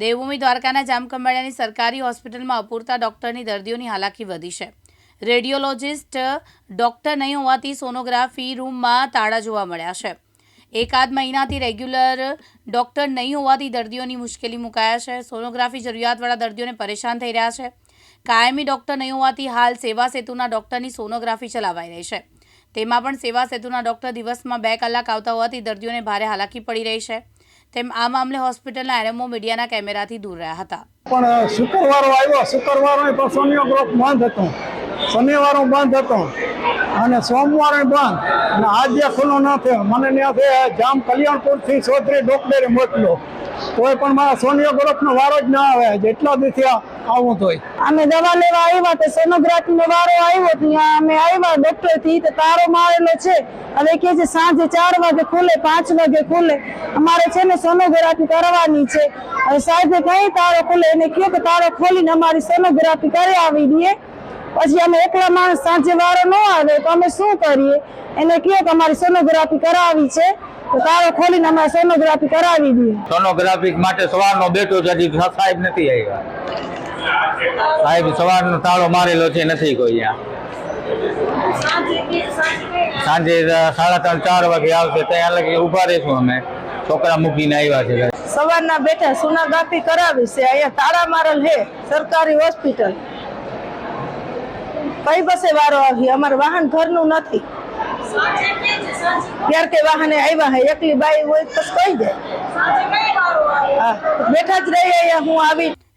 દેવભૂમિ દ્વારકાના જામકંબાળિયાની સરકારી હોસ્પિટલમાં અપૂરતા ડોક્ટરની દર્દીઓની હાલાકી વધી છે. રેડિયોલોજિસ્ટ ડોક્ટર નહીં હોવાથી સોનોગ્રાફી રૂમમાં તાળા જોવા મળ્યા છે. એકાદ મહિનાથી રેગ્યુલર ડોક્ટર નહીં હોવાથી દર્દીઓની મુશ્કેલી મુકાયા છે. સોનોગ્રાફી જરૂરિયાતવાળા દર્દીઓને પરેશાન થઈ રહ્યા છે. કાયમી ડોક્ટર નહીં હોવાથી હાલ સેવા સેતુના ડોક્ટરની સોનોગ્રાફી ચલાવાઈ રહી છે. તેમાં પણ સેવા સેતુના ડોક્ટર દિવસમાં બે કલાક આવતા હોવાથી દર્દીઓને ભારે હાલાકી પડી રહી છે. તેમ આ મામલે હોસ્પિટલના એરએમઓ મીડિયાના કેમેરાથી દૂર રહ્યા હતા. પણ શુક્રવારો આવ્યો. શુક્રવારો પણ સોનિયોગ્રાફ બંધ હતો. શનિવારો બંધ હતો. અને સોમવારે બંધ. અને આજે ખુલ્લો ન થયો. મને ત્યાંથી જામ કલ્યાણપુરથી સોત્રી ડોક્ટરે મોકલ્યો. કોઈ પણ મારા સોનિયોગ્રાફનો વારો જ ના આવે. જેટલા દિવસે આવું તોય અમે દવા લેવા આવ્યા તો સોનોગ્રાફી નો વારો આવ્યો ત્યાં અમે આવ્યા ડોક્ટરથી તો તારો મારેલો છે. હવે કે છે સાંજે ચાર વાગે ખુલે, પાંચ વાગે ખુલે. અમારે છે ને સોનોગ્રાફી કરવાની છે. હવે સાહેબે કઈ તારો ખુલે. એને કહ્યું કે તારો ખોલીને અમારી સોનોગ્રાફી કરી આવી દઈએ. પછી અમે એકલા માણસ સાંજે વારો ન આવે તો અમે શું કરીએ? એને કહ્યું કે અમારી સોનોગ્રાફી કરાવી છે. તો તારો ખોલીને અમારે સોનોગ્રાફી કરાવી દઈએ. સોનોગ્રાફી માટે સવારનો બેઠો છે સાહેબ નથી આવ્યા. સાહેબ, સવારનો તાળો મારેલો છે, નથી કોઈ સાંજે સાડા ત્રણ, ચાર વાગે આવશે ત્યાં લગી ઊભા રહીશું અમે. છોકરા મૂકીને આવ્યા છે. સવારના બેઠા સુનાગાપી કરાવી છે, અહીંયા તાળા મારેલ હે સરકારી હોસ્પિટલ. કઈ બસે વારો આવી? અમારે વાહન ઘરનું નથી. ત્યાર કે વાહને આવ્યા હે? એકલી બાઈ હોય તો કહી દે બેઠા જ રહી હું આવી